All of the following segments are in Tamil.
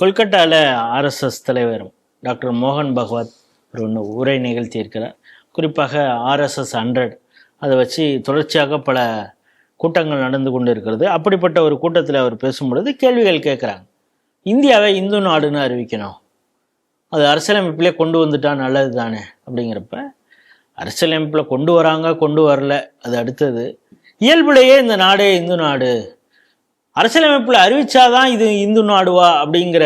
கொல்கட்டாவில் ஆர்எஸ்எஸ் தலைவர் டாக்டர் மோகன் பகவத் ஒரு ஒன்று உரை நிகழ்த்தியிருக்கிறார் குறிப்பாக ஆர்எஸ்எஸ் ஹண்ட்ரட் அதை வச்சு தொடர்ச்சியாக பல கூட்டங்கள் நடந்து கொண்டு இருக்கிறது. அப்படிப்பட்ட ஒரு கூட்டத்தில் அவர் பேசும்பொழுது கேள்விகள் கேட்குறாங்க. இந்தியாவை இந்து நாடுன்னு அறிவிக்கணும். அது அரசியலமைப்பிலே கொண்டு வந்துட்டா நல்லது தானே அப்படிங்கிறப்ப அரசியலமைப்பில் கொண்டு வராங்க கொண்டு வரல அது அடுத்தது. இயல்புலேயே இந்த நாடே இந்து நாடு அரசியலமைப்பில் அறிவிச்சாதான் இது இந்து நாடுவா அப்படிங்கிற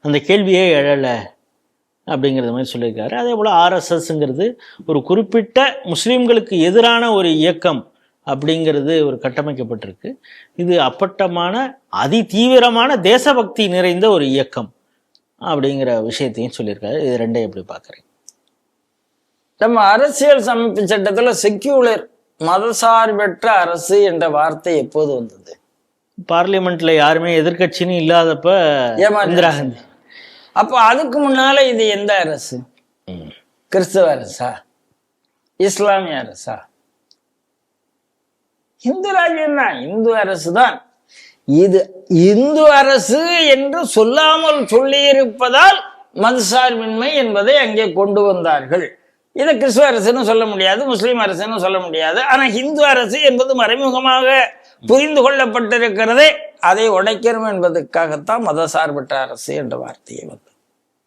அந்த கேள்வியே எழலை அப்படிங்கிறது மாதிரி சொல்லியிருக்காரு. அதே போல் ஆர்எஸ்எஸ்ங்கிறது ஒரு குறிப்பிட்ட முஸ்லீம்களுக்கு எதிரான ஒரு இயக்கம் அப்படிங்கிறது ஒரு கட்டமைக்கப்பட்டிருக்கு. இது அப்பட்டமான அதி தீவிரமான தேசபக்தி நிறைந்த ஒரு இயக்கம் அப்படிங்கிற விஷயத்தையும் சொல்லியிருக்காரு. இது ரெண்டையும் எப்படி பார்க்குறேன் நம்ம அரசியல் சமைப்பு சட்டத்தில் செக்யூலர் மதசார்பற்ற அரசு என்ற வார்த்தை எப்போது வந்தது? பார்லிமெண்ட்ல யாருமே எதிர்க்கட்சின்னு இல்லாதப்ப இந்திரா காந்தி அப்போ அதுக்கு முன்னால இது எந்த அரசு? கிறிஸ்தவ அரசா? இஸ்லாமிய அரசா? இந்து ராஜ்யம் தான். இந்து அரசு தான். இது இந்து அரசு என்று சொல்லாமல் சொல்லியிருப்பதால் மதசார்பின்மை என்பதை அங்கே கொண்டு வந்தார்கள். இதை கிறிஸ்துவ அரசுன்னு சொல்ல முடியாது முஸ்லீம் அரசுன்னு சொல்ல முடியாது. ஆனா இந்து அரசு என்பது மறைமுகமாக புரிந்து கொள்ளப்பட்டிருக்கிறதே அதை உடைக்கிறோம் என்பதற்காகத்தான் மதசார்பற்ற அரசு என்ற வார்த்தையை வந்தது.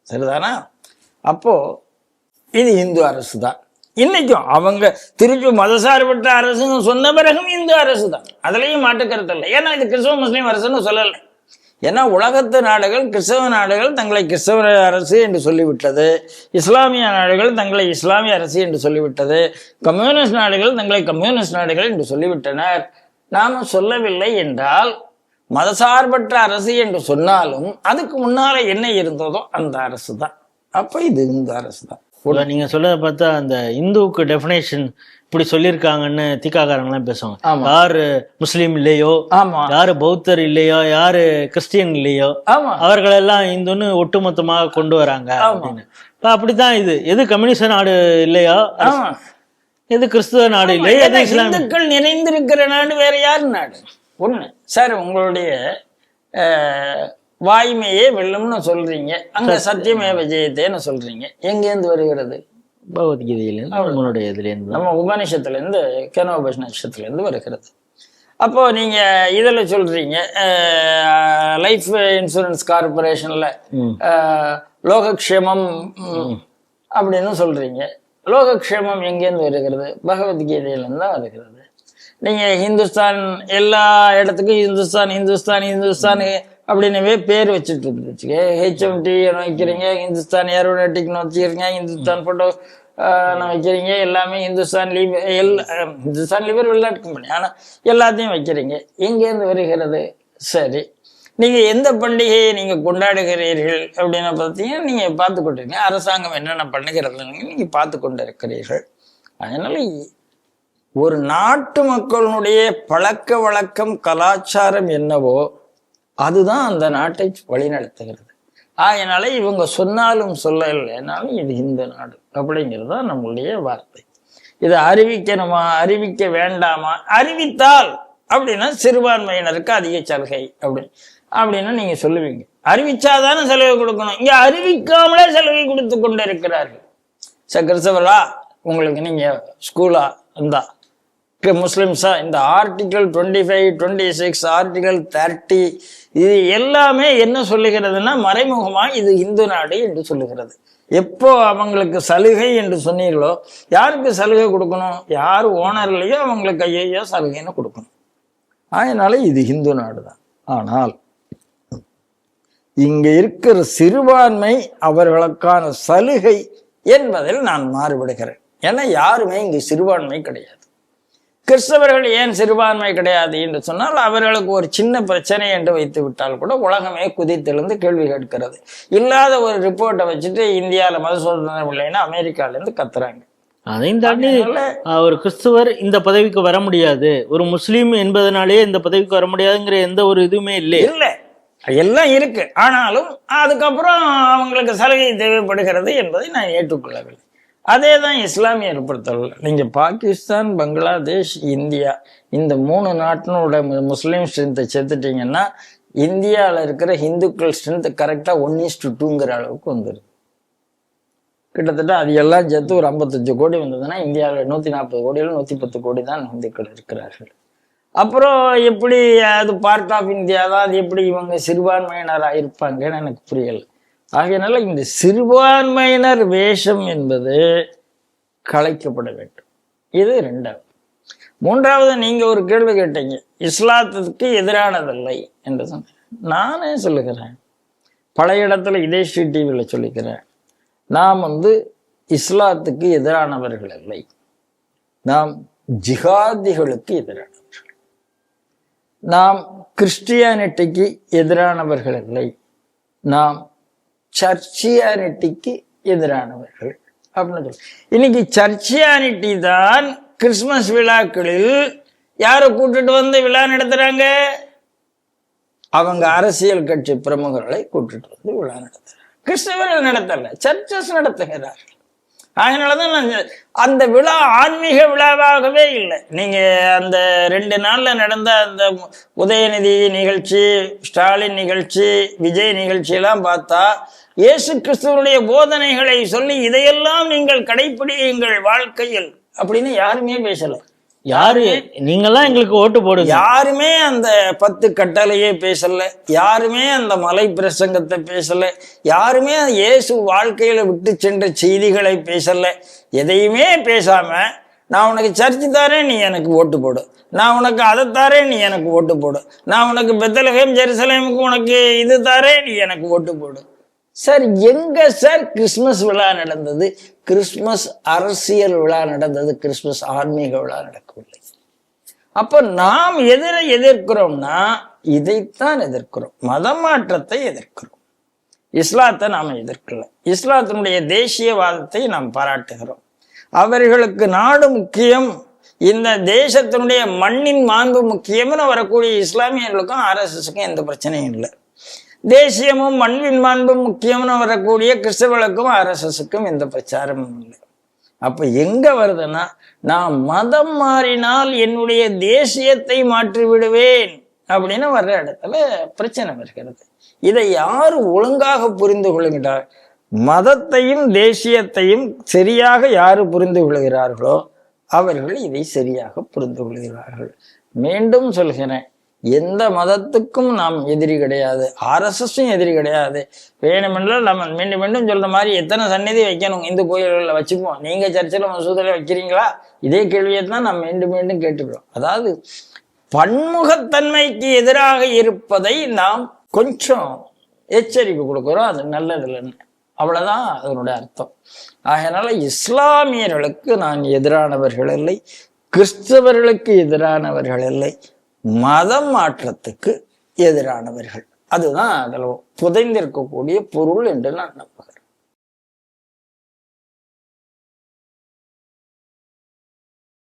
சரிதானா? அப்போ இது இந்து அரசு தான் இன்னைக்கும் அவங்க திருப்பி மதசார்பற்ற அரசுன்னு சொன்ன பிறகும் இந்து அரசு தான் அதுலேயும் மாட்டுக்கிறது இல்லை. ஏன்னா இது கிறிஸ்தவ முஸ்லீம் அரசுன்னு சொல்லலை. ஏன்னா உலகத்து நாடுகள் கிறிஸ்தவ நாடுகள் தங்களை கிறிஸ்தவ அரசு என்று சொல்லிவிட்டது. இஸ்லாமிய நாடுகள் தங்களை இஸ்லாமிய அரசு என்று சொல்லிவிட்டது. கம்யூனிஸ்ட் நாடுகள் தங்களை கம்யூனிஸ்ட் நாடுகள் என்று சொல்லிவிட்டனர். நாம சொல்லவில்லை என்றால் மதசார்பற்ற அரசு என்று சொன்னாலும் அதுக்கு முன்னால என்ன இருந்ததோ அந்த அரசு தான் அப்ப இது இந்த அரசு தான் நீங்க சொல்றத பார்த்தா அந்த இந்துவுக்கு டெஃபினேஷன் இப்படி சொல்லியிருக்காங்கன்னு தீக்காக்காரங்களாம் பேசுவாங்க. யாரு முஸ்லீம் இல்லையோ யாரு பௌத்தர் இல்லையோ யாரு கிறிஸ்டியன் இல்லையோ அவர்களெல்லாம் இந்துன்னு ஒட்டுமொத்தமாக கொண்டு வராங்க அப்படின்னு. அப்படித்தான் இது. எது கம்யூனிஸ்ட் நாடு இல்லையோ எது கிறிஸ்துவ நாடு இல்லையோ எது இந்துக்கள் நிறைந்திருக்கிற நாடு வேற யார் நாடு? ஒண்ணு. சார் உங்களுடைய வாய்மையே வெல்லும்னு சொல்றீங்க. அங்க சத்தியமே விஜயத்தேன்னு சொல்றீங்க. எங்கேருந்து வருகிறது? பகவத்கீதையிலேருந்து உங்களுடைய இதுலேருந்து நம்ம உபநிஷத்துல இருந்து. கேனோபனிஷத்துல இருந்து வருகிறது. அப்போ நீங்க இதுல சொல்றீங்க லைஃப் இன்சூரன்ஸ் கார்பரேஷன்ல. லோகக்ஷேமம் அப்படின்னு சொல்றீங்க. லோகக்ஷேமம் எங்கேருந்து வருகிறது? பகவத்கீதையிலேருந்து தான் வருகிறது. நீங்கள் ஹிந்துஸ்தான் எல்லா இடத்துக்கும் ஹிந்துஸ்தான் ஹிந்துஸ்தான் ஹிந்துஸ்தான் அப்படின்னவே பேர் வச்சுட்டு இருந்துச்சு ஹெச்எம்டி வைக்கிறீங்க ஹிந்துஸ்தான் ஏரோனேட்டிக்னு வச்சுக்கிறீங்க ஹிந்துஸ்தான் ஃபோட்டோ வைக்கிறீங்க எல்லாமே Hindustan Lieber L Hindustan Lieber வெளிநாட்டு கம்பெனி ஆனால் எல்லாத்தையும் வைக்கிறீங்க. எங்கேருந்து வருகிறது? சரி. நீங்க எந்த பண்டிகையை நீங்க கொண்டாடுகிறீர்கள் அப்படின்னு பார்த்தீங்கன்னா நீங்க பார்த்து கொண்டிருக்கீங்க அரசாங்கம் என்னென்ன பண்ணுகிறதுன்னு நீங்க பார்த்து கொண்டு இருக்கிறீர்கள் அதனால ஒரு நாட்டு மக்களுடைய பழக்க வழக்கம் கலாச்சாரம் என்னவோ அதுதான் அந்த நாட்டை வழிநடத்துகிறது. அதனால இவங்க சொன்னாலும் சொல்லலைனாலும் இது இந்த நாடு அப்படிங்கிறது தான் நம்மளுடைய வார்த்தை. இதை அறிவிக்கணுமா அறிவிக்க வேண்டாமா? அறிவித்தால் அப்படின்னா சிறுபான்மையினருக்கு அதிக சலுகை அப்படின்னு. அப்படின்னு நீங்க சொல்லுவீங்க. அறிவிச்சாதானே சலுகை கொடுக்கணும். இங்க அறிவிக்காமலே சலுகை கொடுத்து கொண்டு இருக்கிறார்கள் சார் கிறிஸ்தவரா உங்களுக்கு நீங்க ஸ்கூலா இருந்தா முஸ்லிம்ஸா இந்த article twenty five twenty six article thirty இது எல்லாமே என்ன சொல்லுகிறதுன்னா மறைமுகமா இது இந்து நாடு என்று சொல்லுகிறது. எப்போ அவங்களுக்கு சலுகை என்று சொன்னீர்களோ யாருக்கு சலுகை கொடுக்கணும்? யார் ஓனர்லையோ அவங்களுக்கு ஐயோ சலுகைன்னு கொடுக்கணும். அதனால இது ஹிந்து நாடு தான் ஆனால் இங்க இருக்கிற சிறுபான்மை அவர்களுக்கான சலுகை என்பதில் நான் மாறுபடுகிறேன். ஏன்னா யாருமே இங்கு சிறுபான்மை கிடையாது. கிறிஸ்தவர்கள் ஏன் சிறுபான்மை கிடையாது என்று சொன்னால் அவர்களுக்கு ஒரு சின்ன பிரச்சனை என்று வைத்து விட்டால் கூட உலகமே குதித்தெழுந்து கேள்வி கேட்கிறது. இல்லாத ஒரு ரிப்போர்ட்டை வச்சுட்டு இந்தியாவில் மத சுதந்திரம் இல்லைன்னா அமெரிக்காலேருந்து கத்துறாங்க. அதையும் தாண்டி ஒரு கிறிஸ்துவர் இந்த பதவிக்கு வர முடியாது. ஒரு முஸ்லீம் என்பதனாலே இந்த பதவிக்கு வர முடியாதுங்கிற எந்த ஒரு இதுவுமே இல்லை. இல்லை. எல்லாம் இருக்கு. ஆனாலும் அதுக்கப்புறம் அவங்களுக்கு சலுகை தேவைப்படுகிறது என்பதை நான் ஏற்றுக்கொள்ளவில்லை. அதே தான் இஸ்லாமியர் பொறுத்தவரை நீங்கள் பாகிஸ்தான் பங்களாதேஷ் இந்தியா இந்த மூணு நாட்டினோட முஸ்லீம் ஸ்ட்ரென்த்தை சேர்த்துட்டீங்கன்னா இந்தியாவில் இருக்கிற ஹிந்துக்கள் ஸ்ட்ரென்த் கரெக்டாக ஒன் இஸ் டு டூங்கிற அளவுக்கு வந்துருக்கு கிட்டத்தட்ட அது எல்லாம் சேர்த்து ஒரு ஐம்பத்தஞ்சு கோடி வந்ததுன்னா இந்தியாவில் நூற்றி நாற்பது கோடியில் நூற்றி பத்து கோடி தான் இந்துக்கள் இருக்கிறார்கள். அப்புறம் எப்படி அது பார்ட் ஆஃப் இந்தியா தான் அது எப்படி இவங்க சிறுபான்மையினராக இருப்பாங்கன்னு எனக்கு புரியலை. ஆகையினால இந்த சிறுபான்மையினர் வேஷம் என்பது கலைக்கப்பட வேண்டும். இது ரெண்டாவது. மூன்றாவது நீங்கள் ஒரு கேள்வி கேட்டீங்க. இஸ்லாத்துக்கு எதிரானதில்லை என்று சொன்னேன். நானே சொல்லுகிறேன். பழைய இடத்துல இதே ஸ்ரீ டிவியில் சொல்லிக்கிறேன். நாம் வந்து இஸ்லாத்துக்கு எதிரானவர்கள் இல்லை. நாம் ஜிகாதிகளுக்கு எதிரானவர்கள். நாம் கிறிஸ்டியானிட்டிக்கு எதிரானவர்கள் இல்லை. நாம் சர்ச்சியானிட்டிக்கு எதிரானவர்கள் அப்படின்னு சொல்லி இன்னைக்கு சர்ச்சியானிட்டி தான் கிறிஸ்மஸ் விழாக்களில் யாரை கூட்டிட்டு வந்து விழா நடத்துறாங்க? அவங்க அரசியல் கட்சி பிரமுகர்களை கூட்டிட்டு வந்து விழா நடத்துறாங்க. கிறிஸ்தவர்கள் நடத்தல சர்ச்சஸ் நடத்துகிறார்கள். அதனாலதான் நான் அந்த விழா ஆன்மீக விழாவாகவே இல்லை. நீங்க அந்த ரெண்டு நாள்ல நடந்த அந்த உதயநிதி நிகழ்ச்சி ஸ்டாலின் நிகழ்ச்சி விஜய் நிகழ்ச்சி எல்லாம் பார்த்தா இயேசு கிறிஸ்துவனுடைய போதனைகளை சொல்லி இதையெல்லாம் நீங்கள் கடைபிடியுங்கள் வாழ்க்கையில் அப்படின்னு யாருமே பேசலை. யாரு? நீங்கெல்லாம் எங்களுக்கு ஓட்டு போடுங்க. யாருமே அந்த பத்து கட்டளையே பேசல. யாருமே அந்த மலை பிரசங்கத்தை பேசல. யாருமே இயேசு வாழ்க்கையில விட்டு சென்ற செய்திகளை பேசல. எதையுமே பேசாம நான் உனக்கு சர்ச்சு தாரேன் நீ எனக்கு ஓட்டு போடு. நான் உனக்கு அதை தாரேன் நீ எனக்கு ஓட்டு போடு. நான் உனக்கு பெத்தலகம் ஜெருசலேமுக்கு உனக்கு இது தாரேன் நீ எனக்கு ஓட்டு போடு. சார் எங்க சார் கிறிஸ்மஸ் விழா நடந்தது? கிறிஸ்மஸ் அரசியல் விழா நடந்தது. கிறிஸ்மஸ் ஆன்மீக விழா நடக்கவில்லை. அப்ப நாம் எதிரை எதிர்க்கிறோம்னா இதைத்தான் எதிர்க்கிறோம். மத மாற்றத்தை எதிர்க்கிறோம். இஸ்லாத்தை நாம் எதிர்க்கல. இஸ்லாத்தினுடைய தேசியவாதத்தை நாம் பாராட்டுகிறோம். அவர்களுக்கு நாடு முக்கியம். இந்த தேசத்தினுடைய மண்ணின் மாண்பு முக்கியம்னு வரக்கூடிய இஸ்லாமியர்களுக்கும் ஆர்எஸ்எஸ்க்கும் எந்த பிரச்சனையும் இல்லை. தேசியமும் மண்வின் மாண்பும் முக்கியம்னு வரக்கூடிய கிறிஸ்தவர்களுக்கும் ஆர்எஸ்எஸ்க்கும் எந்த பிரச்சாரமும் இல்லை. அப்போ எங்கே வருதுன்னா நான் மதம் மாறினால் என்னுடைய தேசியத்தை மாற்றி விடுவேன் அப்படின்னு வர்ற இடத்துல பிரச்சனை வருகிறது. இதை யார் ஒழுங்காக புரிந்து கொள்கிறார்? மதத்தையும் தேசியத்தையும் சரியாக யார் புரிந்து கொள்கிறார்களோ அவர்கள் இதை சரியாக புரிந்து கொள்கிறார்கள். மீண்டும் சொல்கிறேன் எந்த மதத்துக்கும் நாம் எதிரி கிடையாது. ஆர்எஸ்எஸும் எதிரி கிடையாது. வேணுமென்றால் நம்ம மீண்டும் மீண்டும் சொல்ற மாதிரி எத்தனை சந்நிதி வைக்கணும்? இந்து கோயில்களில் வச்சுப்போம் நீங்க சர்ச்சில் மசூதியில் வைக்கிறீங்களா? இதே கேள்வியை தான் நாம் மீண்டும் மீண்டும் கேட்டுக்கிறோம். அதாவது பன்முகத்தன்மைக்கு எதிராக இருப்பதை நாம் கொஞ்சம் எச்சரிக்கை கொடுக்குறோம். அது நல்லதில்லைன்னு அவ்வளவுதான் அதனுடைய அர்த்தம். ஆகையினால இஸ்லாமியர்களுக்கு நான் எதிரானவர்கள் இல்லை. கிறிஸ்தவர்களுக்கு எதிரானவர்கள் இல்லை. மதம் மாற்றத்துக்கு எதிரானவர்கள். அதுதான் அதில் புதைந்திருக்கக்கூடிய பொருள் என்று நான் நம்புகிறேன்.